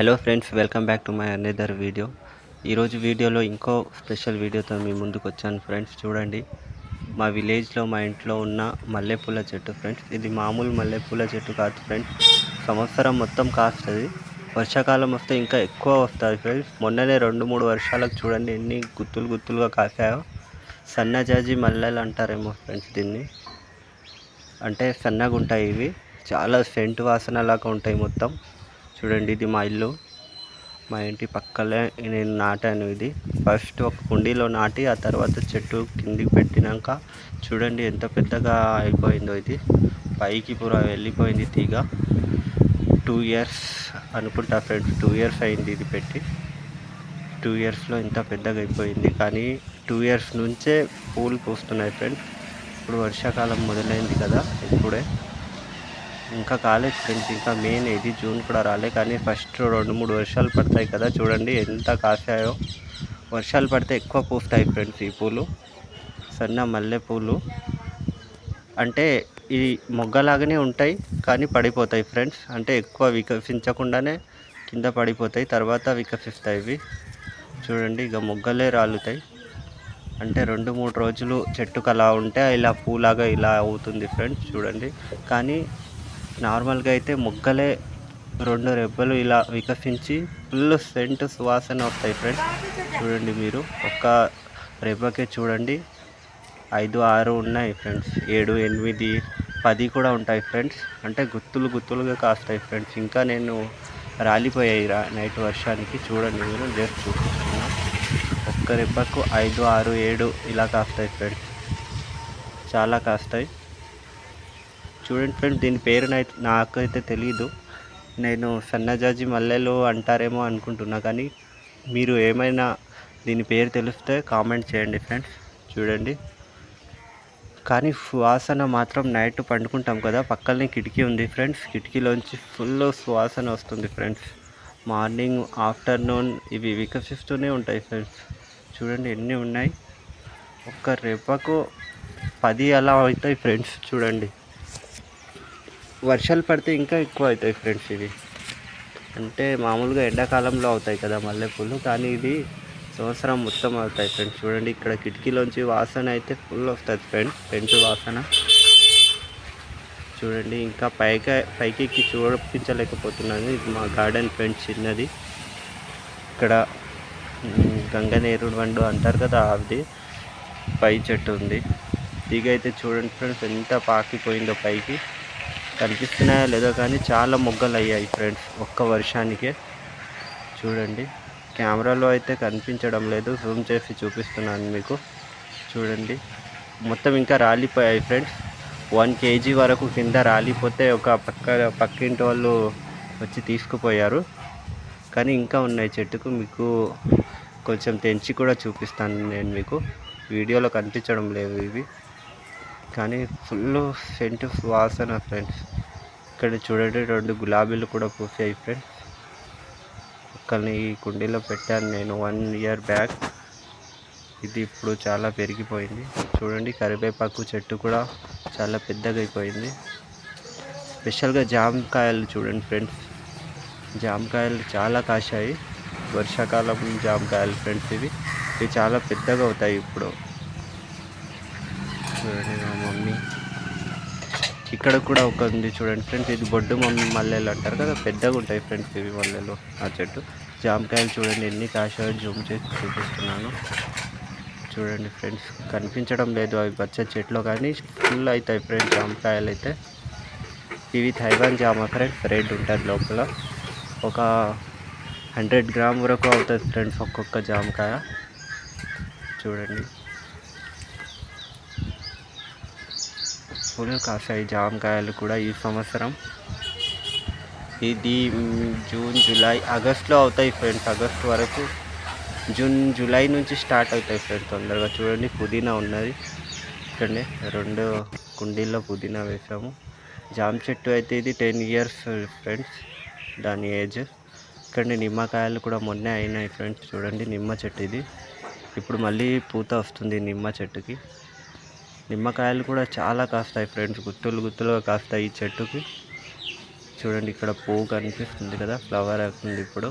Hello friends welcome back to my another video ఈరోజు వీడియోలో ఇంకో స్పెషల్ వీడియోతో మీ ముందుకు వచ్చాను ఫ్రెండ్స్ చూడండి. మా విలేజ్లో మా ఇంట్లో ఉన్న మల్లెపూల చెట్టు ఫ్రెండ్స్ ఇది మామూలు మల్లెపూల చెట్టు కాదు ఫ్రెండ్స్ సంవత్సరం మొత్తం కాస్తుంది. వర్షాకాలం వస్తే ఇంకా ఎక్కువ వస్తుంది ఫ్రెండ్స్ మొన్ననే రెండు మూడు వర్షాలకు చూడండి ఎన్ని గుత్తులు గుత్తులుగా కాసాయో. సన్నజాజి మల్లెలు అంటారేమో ఫ్రెండ్స్ దీన్ని. అంటే సన్నగా ఉంటాయి ఇవి. చాలా సెంట్ వాసన లాగా ఉంటాయి మొత్తం. చూడండి ఇది మా ఇల్లు. మా ఇంటి పక్కలే నేను నాటాను ఇది. ఫస్ట్ ఒక కుండీలో నాటి ఆ తర్వాత చెట్టు కిందికి పెట్టినాక చూడండి ఎంత పెద్దగా అయిపోయిందో ఇది. పైకి పూరా వెళ్ళిపోయింది తీగ. టూ ఇయర్స్ అనుకుంటా ఫ్రెండ్స్ టూ ఇయర్స్ అయింది ఇది పెట్టి. టూ ఇయర్స్లో ఇంత పెద్దగా అయిపోయింది. కానీ టూ ఇయర్స్ నుంచే పూలు పూస్తున్నాయి ఫ్రెండ్స్. ఇప్పుడు వర్షాకాలం మొదలైంది కదా ఇప్పుడే. ఇంకా కాలేదు ఫ్రెండ్స్ ఇంకా మెయిన్ ఇది జూన్ కూడా రాలే కానీ ఫస్ట్ రెండు మూడు వర్షాలు పడతాయి కదా చూడండి ఎంత కాసాయో. వర్షాలు పడితే ఎక్కువ పూస్తాయి ఫ్రెండ్స్ ఈ పూలు. సన్న మల్లెపూలు అంటే ఈ మొగ్గలాగానే ఉంటాయి కానీ పడిపోతాయి ఫ్రెండ్స్ అంటే ఎక్కువ వికసించకుండానే కింద పడిపోతాయి తర్వాత వికసిస్తాయి ఇవి. చూడండి ఇక మొగ్గలే రాలుతాయి. అంటే రెండు మూడు రోజులు చెట్టుకు అలా ఉంటే ఇలా పూలాగా ఇలా అవుతుంది ఫ్రెండ్స్ చూడండి. కానీ నార్మల్గా అయితే మొగ్గలే రెండు రెబ్బలు ఇలా వికసించి ఫుల్ సెంట్ సువాసన వస్తాయి ఫ్రెండ్స్. చూడండి మీరు ఒక్క రెబ్బకే చూడండి. ఐదు ఆరు ఉన్నాయి ఫ్రెండ్స్. ఏడు ఎనిమిది పది కూడా ఉంటాయి ఫ్రెండ్స్. అంటే గుత్తులు గుత్తులుగా కాస్తాయి ఫ్రెండ్స్. ఇంకా నేను రాలిపోయాయి రా నైట్ వర్షానికి. చూడండి మీరు జస్ట్ చూపిస్తున్నా. ఒక్క రెబ్బకు ఐదు ఆరు ఏడు ఇలా కాస్తాయి ఫ్రెండ్స్. చాలా కాస్తాయి. చూడండి ఫ్రెండ్స్ దీని పేరు నాకైతే తెలియదు నేను సన్నజాజి మల్లెలు అంటారేమో అనుకుంటున్నా కానీ మీరు ఏమైనా దీని పేరు తెలిస్తే కామెంట్ చేయండి ఫ్రెండ్స్ చూడండి. కానీ సువాసన మాత్రం నైట్ పండుకుంటాం కదా పక్కనే కిటికీ ఉంది ఫ్రెండ్స్. కిటికీలోంచి ఫుల్ సువాసన వస్తుంది ఫ్రెండ్స్. మార్నింగ్ ఆఫ్టర్నూన్ ఇవి వికసిస్తూనే ఉంటాయి ఫ్రెండ్స్. చూడండి ఎన్ని ఉన్నాయి. ఒక్క రెప్పకు పది అలా అవుతాయి ఫ్రెండ్స్ చూడండి. వర్షాలు పడితే ఇంకా ఎక్కువ అవుతాయి ఫ్రెండ్స్ ఇవి. అంటే మామూలుగా ఎండాకాలంలో అవుతాయి కదా మల్లెపూలు కానీ ఇది సంవత్సరం మొత్తం అవుతాయి ఫ్రెండ్స్. చూడండి ఇక్కడ కిటికీలోంచి వాసన అయితే ఫుల్ వస్తుంది ఫ్రెండ్స్. పెంటు వాసన. చూడండి ఇంకా పైకి పైకి ఎక్కి చూపించలేకపోతున్నాను ఇది మా గార్డెన్ ఫ్రెండ్స్ చిన్నది. ఇక్కడ గంగనేరు గంగనేరుడు వండు అంటారు కదా అది పై చెట్టు ఉంది. తీగ అయితే చూడండి ఫ్రెండ్స్ ఎంత పాకిపోయిందో పైకి. కనిపిస్తున్నాయా లేదో కానీ చాలా మొగ్గలు అయ్యాయి ఫ్రెండ్స్ ఒక్క వర్షానికే. చూడండి కెమెరాలో అయితే కనిపించడం లేదు జూమ్ చేసి చూపిస్తున్నాను మీకు. చూడండి మొత్తం ఇంకా రాలిపోయాయి ఫ్రెండ్స్. వన్ కేజీ వరకు కింద రాలిపోతే ఒక పక్క పక్కింటి వాళ్ళు వచ్చి తీసుకుపోయారు. కానీ ఇంకా ఉన్నాయి చెట్టుకు మీకు కొంచెం తెంచి కూడా చూపిస్తాను నేను మీకు. వీడియోలో కనిపించడం లేదు ఇవి. కానీ ఫుల్ సెంట్ వాసన ఫ్రెండ్స్. ఇక్కడ చూడండి రెండు గులాబీలు కూడా పూసాయి ఫ్రెండ్స్. ఒక్కరిని ఈ కుండీలో పెట్టాను నేను వన్ ఇయర్ బ్యాక్ ఇది ఇప్పుడు చాలా పెరిగిపోయింది. చూడండి కరివేపాకు చెట్టు కూడా చాలా పెద్దగా అయిపోయింది. స్పెషల్గా జామకాయలు చూడండి ఫ్రెండ్స్. జామకాయలు చాలా కాశాయి. వర్షాకాలం జామకాయలు ఫ్రెండ్స్ ఇవి. ఇవి చాలా పెద్దగా అవుతాయి ఇప్పుడు. చూడండి ఇక్కడ కూడా ఒక ఉంది చూడండి ఫ్రెండ్స్ ఇది బొడ్డు మమ్మీ మల్లెలు అంటారు కదా పెద్దగా ఉంటాయి ఫ్రెండ్స్ ఇవి మల్లెలు ఆ చెట్టు. జామకాయలు చూడండి ఎన్ని కాశాయో జూమ్ చేసి చూపిస్తున్నాను. చూడండి ఫ్రెండ్స్ కనిపించడం లేదు అవి పచ్చ చెట్లు కానీ ఫుల్ అవుతాయి ఫ్రెండ్స్ జామకాయలు అయితే. ఇవి తైవాన్ జామ ఫ్రెండ్స్ రెడ్ ఉంటుంది లోపల. ఒక హండ్రెడ్ గ్రామ్ వరకు అవుతుంది ఫ్రెండ్స్ ఒక్కొక్క జామకాయ. చూడండి. ఫుల్ కాసాయి జామకాయలు కూడా ఈ సంవత్సరం. ఇది జూన్ జూలై ఆగస్ట్లో అవుతాయి ఫ్రెండ్స్. ఆగస్ట్ వరకు జూన్ జూలై నుంచి స్టార్ట్ అవుతాయి ఫ్రెండ్స్ తొందరగా. చూడండి పుదీనా ఉన్నది. చూడండి రెండు కుండీల్లో పుదీనా వేసాము. జామ చెట్టు అయితే ఇది టెన్ ఇయర్స్ ఫ్రెండ్స్ దాని ఏజ్. ఇక్కడ నిమ్మకాయలు కూడా మొన్నే అయినాయి ఫ్రెండ్స్. చూడండి నిమ్మ చెట్టు ఇది. ఇప్పుడు మళ్ళీ పూత వస్తుంది నిమ్మ చెట్టుకి. నిమ్మకాయలు కూడా చాలా కాస్తాయి ఫ్రెండ్స్. గుత్తులు గుత్తులుగా కాస్తాయి ఈ చెట్టుకి. చూడండి ఇక్కడ పువ్వు కనిపిస్తుంది కదా ఫ్లవర్ అవుతుంది ఇప్పుడు.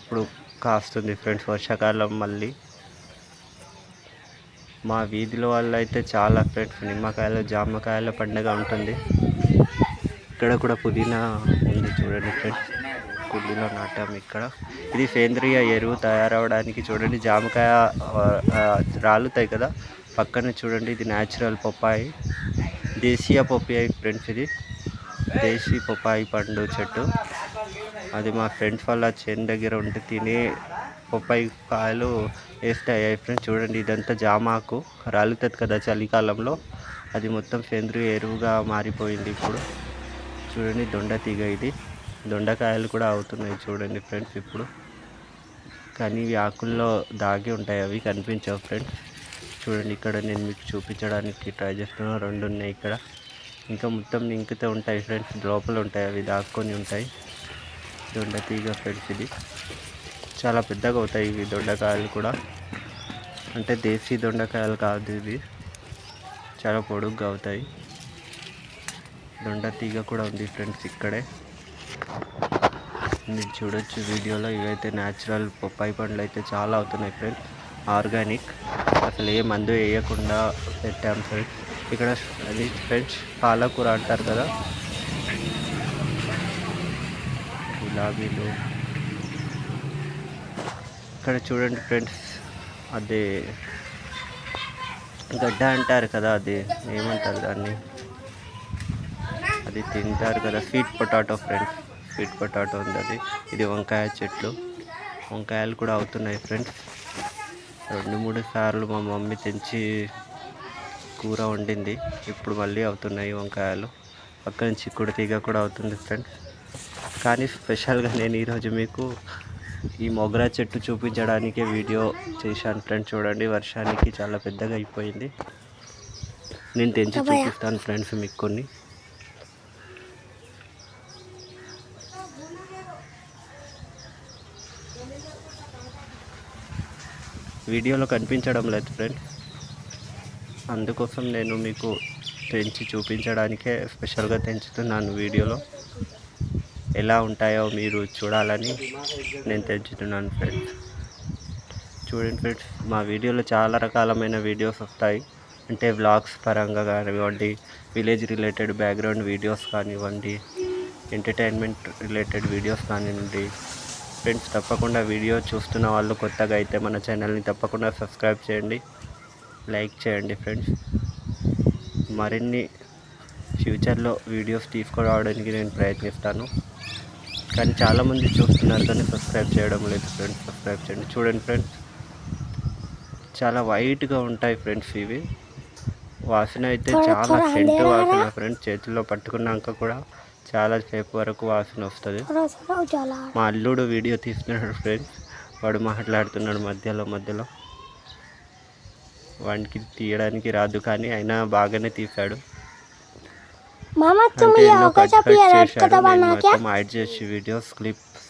ఇప్పుడు కాస్తుంది ఫ్రెండ్స్ వర్షాకాలం మళ్ళీ. మా వీధిలో వాళ్ళు అయితే చాలా ఫ్రెండ్స్ నిమ్మకాయలు జామకాయల పండుగ ఉంటుంది. ఇక్కడ కూడా పుదీనా ఉంది చూడండి ఫ్రెండ్స్. కుండీలో నాటాము ఇక్కడ. ఇది సేంద్రియ ఎరువు తయారవడానికి చూడండి జామకాయ రాలుతాయి కదా పక్కన చూడండి ఇది న్యాచురల్ పప్పాయి. దేశీయ పప్పాయి ఫ్రెండ్స్ ఇది. దేశీ పప్పాయి పండు చెట్టు. అది మా ఫ్రెండ్స్ వాళ్ళ చేను దగ్గర ఉంటే తినే పప్పాయి కాయలు వేస్తాయి ఫ్రెండ్స్. చూడండి ఇదంతా జామాకు రాలుతుంది కదా చలికాలంలో. అది మొత్తం సేంద్రియ ఎరువుగా మారిపోయింది ఇప్పుడు. చూడండి దొండ తీగ ఇది. దొండకాయలు కూడా అవుతున్నాయి చూడండి ఫ్రెండ్స్ ఇప్పుడు. కానీ ఇవి ఆకుల్లో దాగి ఉంటాయి అవి కనిపించవు ఫ్రెండ్స్. చూడండి ఇక్కడ నేను మీకు చూపించడానికి ట్రై చేస్తున్నా రెండు ఉన్నాయి ఇక్కడ. ఇంకా మొత్తం నింకితే ఉంటాయి ఫ్రెండ్స్ లోపల ఉంటాయి అవి దాక్కొని ఉంటాయి. దొండ తీగ ఫ్రెండ్స్ ఇది. చాలా పెద్దగా అవుతాయి ఇవి దొండకాయలు కూడా. అంటే దేశీ దొండకాయలు కాదు ఇవి. చాలా పొడుగ్గా అవుతాయి. దొండ తీగ కూడా ఉంది ఫ్రెండ్స్ ఇక్కడే. మీరు చూడొచ్చు వీడియోలో ఇవైతే న్యాచురల్ పప్పాయి పండ్లు అయితే చాలా అవుతున్నాయి ఫ్రెండ్స్ ఆర్గానిక్ అసలు ఏ మందు వేయకుండా పెట్టాం ఫ్రెండ్స్ ఇక్కడ అది ఫ్రెండ్స్ పాలకూర అంటారు కదా. గులాబీలు. ఇక్కడ చూడండి ఫ్రెండ్స్ అది గడ్డ అంటారు కదా అది ఏమంటారు దాన్ని? అది తింటారు కదా. Sweet potato friends sweet potato ఉంది అది. ఇది వంకాయ చెట్లు. వంకాయలు కూడా అవుతున్నాయి ఫ్రెండ్స్ రెండు మూడు సార్లు మా మమ్మీ తెంచి కూర వండింది. ఇప్పుడు మళ్ళీ అవుతున్నాయి వంకాయలు. పక్కన చిక్కుడు తీగ కూడా అవుతుంది ఫ్రెండ్స్ కానీ స్పెషల్గా నేను ఈరోజు మీకు ఈ మొగరా చెట్టు చూపించడానికే వీడియో చేశాను ఫ్రెండ్స్ చూడండి వర్షానికి చాలా పెద్దగా అయిపోయింది. నేను తెంచి చూపిస్తాను ఫ్రెండ్స్ మీకు కొన్ని. వీడియోలో కనిపించడం లేదు ఫ్రెండ్ అందుకోసం నేను మీకు తెంచి చూపించడానికే స్పెషల్గా తెంచుతున్నాను వీడియోలో. ఎలా ఉంటాయో మీరు చూడాలని నేను తెంచుతున్నాను ఫ్రెండ్స్ చూడండి ఫ్రెండ్స్ మా వీడియోలో చాలా రకాలమైన వీడియోస్ వస్తాయి. అంటే వ్లాగ్స్ పరంగా కానివ్వండి విలేజ్ రిలేటెడ్ బ్యాక్గ్రౌండ్ వీడియోస్ కానివ్వండి ఎంటర్టైన్మెంట్ రిలేటెడ్ వీడియోస్ కానివ్వండి ఫ్రెండ్స్ తప్పకుండా వీడియో చూస్తున్న వాళ్ళు కొత్తగా అయితే మన ఛానల్ని తప్పకుండా సబ్స్క్రైబ్ చేయండి లైక్ చేయండి ఫ్రెండ్స్. మరిన్ని ఫ్యూచర్లో వీడియోస్ తీసుకురావడానికి నేను ప్రయత్నిస్తాను. కానీ చాలామంది చూస్తున్నారు కానీ సబ్స్క్రైబ్ చేయడం లేదు ఫ్రెండ్స్ సబ్స్క్రైబ్ చేయండి. చూడండి ఫ్రెండ్స్ చాలా వైట్గా ఉంటాయి ఫ్రెండ్స్ ఇవి. వాసన అయితే చాలా సెంట్ వాసన ఫ్రెండ్స్ చేతుల్లో పట్టుకున్నాక కూడా చాలా సేపు వరకు వాసన వస్తుంది. మా అల్లుడు వీడియో తీస్తున్నాడు ఫ్రెండ్స్. వాడు మాట్లాడుతున్నాడు మధ్యలో మధ్యలో. వాడికి తీయడానికి రాదు కానీ అయినా బాగానే తీశాడు. మొత్తం యాడ్ చేసి వీడియోస్ క్లిప్స్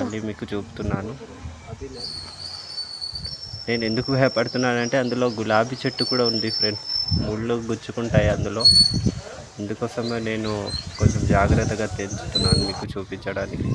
మళ్ళీ మీకు చూపుతున్నాను. నేను ఎందుకు భయపడుతున్నానంటే అందులో గులాబీ చెట్టు కూడా ఉంది ఫ్రెండ్స్. ముళ్ళు గుచ్చుకుంటాయి అందులో. అందుకోసమే నేను కొంచెం జాగ్రత్తగా తెలుస్తున్నాను మీకు చూపించడానికి.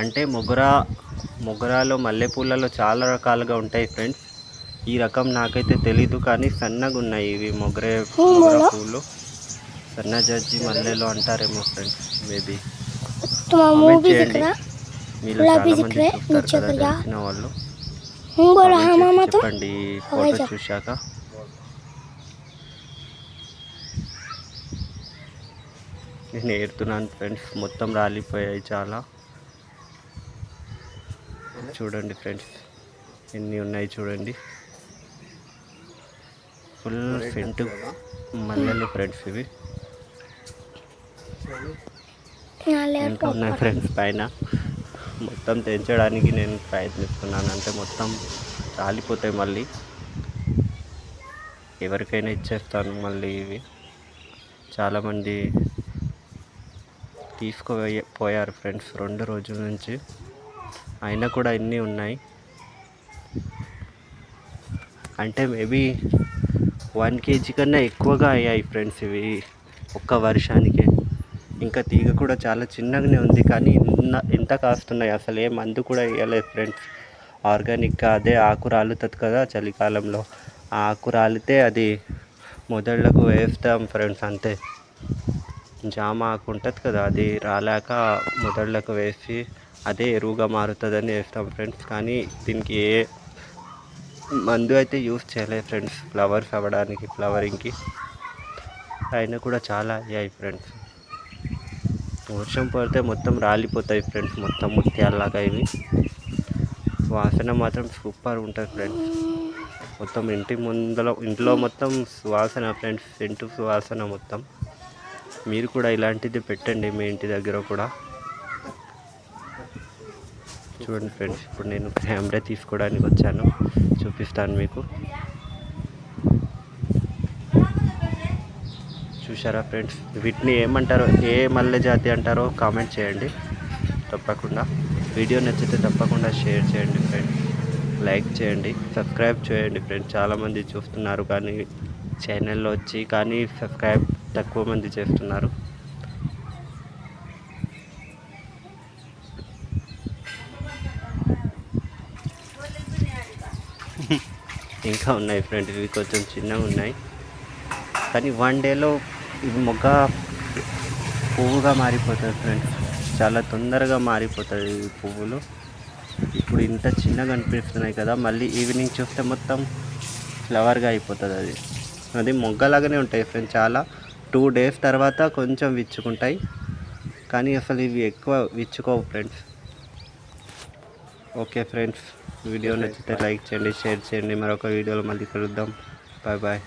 అంటే మొగరా మొగరాలో మల్లెపూలలో చాలా రకాలుగా ఉంటాయి ఫ్రెండ్స్. ఈ రకం నాకైతే తెలీదు కానీ సన్నగా ఉన్నాయి ఇవి మొగరే పూలు. సన్న జడ్జి మల్లెలు అంటారేమో ఫ్రెండ్స్ మేబీ. చేయండి. మీరు చాలా మంది చూస్తారు కదా తెలిసిన వాళ్ళు. చెప్పండి. ఫోటో చూశాక. నేను ఏడుతున్నాను ఫ్రెండ్స్ మొత్తం రాలిపోయాయి చాలా. చూడండి ఫ్రెండ్స్ ఎన్ని ఉన్నాయి చూడండి. ఫుల్ ఫెంట్ మల్లెలు ఫ్రెండ్స్ ఇవి. ఇంకా ఉన్నాయి ఫ్రెండ్స్ పైన? మొత్తం తెంచడానికి నేను ప్రయత్నిస్తున్నాను అంటే మొత్తం రాలిపోతాయి మళ్ళీ. ఎవరికైనా ఇచ్చేస్తాను మళ్ళీ ఇవి. చాలామంది తీసుకుపోయి పోయారు ఫ్రెండ్స్ రెండు రోజుల నుంచి. అయినా కూడా ఇన్ని ఉన్నాయి. అంటే మేబీ వన్ కేజీ కన్నా ఎక్కువగా అయ్యాయి ఫ్రెండ్స్ ఇవి ఒక్క వర్షానికే. ఇంకా తీగ కూడా చాలా చిన్నగానే ఉంది కానీ ఉన్న ఎంత కాస్తున్నాయి? అసలు ఏ మందు కూడా వేయలేదు ఫ్రెండ్స్. ఆర్గానిక్గా అదే ఆకు రాలుతుంది కదా చలికాలంలో. ఆ ఆకు రాలితే అది మొదళ్ళకు వేస్తాం ఫ్రెండ్స్ అంతే. జామ ఆకు ఉంటుంది కదా అది రాలాక మొదళ్ళకు వేసి అదే ఎరువుగా మారుతుందని వేస్తాం ఫ్రెండ్స్. కానీ దీనికి ఏ మందు అయితే యూస్ చేయలేదు ఫ్రెండ్స్. ఫ్లవర్స్ అవ్వడానికి ఫ్లవరింగ్కి. అయినా కూడా చాలా అయ్యాయి ఫ్రెండ్స్. వర్షం పడితే మొత్తం రాలిపోతాయి ఫ్రెండ్స్. మొత్తం ముత్యాలలాగా ఇవి. వాసన మాత్రం సూపర్ ఉంటుంది ఫ్రెండ్స్. మొత్తం ఇంటి ముందర ఇంట్లో మొత్తం సువాసన ఫ్రెండ్స్. ఇంటి సువాసన మొత్తం. మీరు కూడా ఇలాంటిది పెట్టండి మీ ఇంటి దగ్గర కూడా. చూడండి ఫ్రెండ్స్ ఇప్పుడు నేను కెమెరా తీసుకోవడానికి వచ్చాను. చూపిస్తాను మీకు. చూసారా ఫ్రెండ్స్? వీటిని ఏమంటారో ఏ మల్లె జాతి అంటారో కామెంట్ చేయండి. తప్పకుండా. వీడియో నచ్చితే తప్పకుండా షేర్ చేయండి ఫ్రెండ్స్. లైక్ చేయండి సబ్స్క్రైబ్ చేయండి ఫ్రెండ్స్. చాలామంది చూస్తున్నారు కానీ ఛానల్లో వచ్చి కానీ సబ్స్క్రైబ్ తక్కువ మంది చేస్తున్నారు. ఇంకా ఉన్నాయి ఫ్రెండ్స్ ఇవి కొంచెం చిన్నగా ఉన్నాయి. కానీ వన్ డేలో ఇది మొగ్గ పువ్వుగా మారిపోతుంది ఫ్రెండ్స్. చాలా తొందరగా మారిపోతుంది ఈ పువ్వులు. ఇప్పుడు ఇంత చిన్నగా అనిపిస్తున్నాయి కదా మళ్ళీ ఈవినింగ్ చూస్తే మొత్తం ఫ్లవర్గా అయిపోతుంది అది. అది మొగ్గలాగానే ఉంటాయి ఫ్రెండ్స్ చాలా. టూ డేస్ తర్వాత కొంచెం విచ్చుకుంటాయి. కానీ అసలు ఇవి ఎక్కువ విచ్చుకోవు ఫ్రెండ్స్. ఓకే ఫ్రెండ్స్ వీడియో నచ్చితే లైక్ చేయండి షేర్ చేయండి. మరొక వీడియోలో మళ్ళీ కలుద్దాం. Bye bye